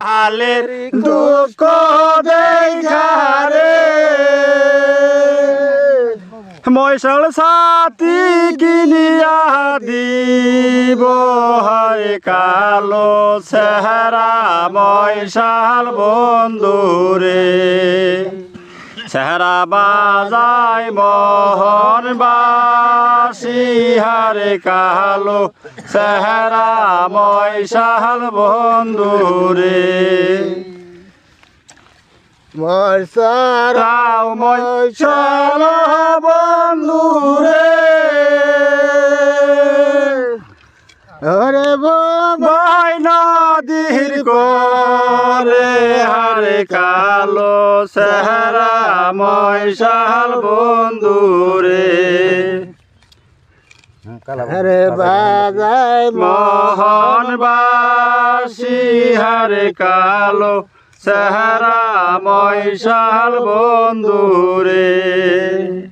আলের দুঃখ দেখারে মৈশাল সাথী কিনিয়া দিব হায় কালো চেহারা মৈশাল বন্ধুরে। চেহারা বাজাই মোহন বাসি হারে কালো চেহারা মৈশাল বন্ধুরে। মশার রাও মৈশাল বন্ধুরে। ওরে বাবা ভাই নদীর করে হারে কালো ময় মৈশাল বন্ধুরে। আরে বাজায় মোহন বাসি হরে কালো চেহারা সাল বন্ধুরে।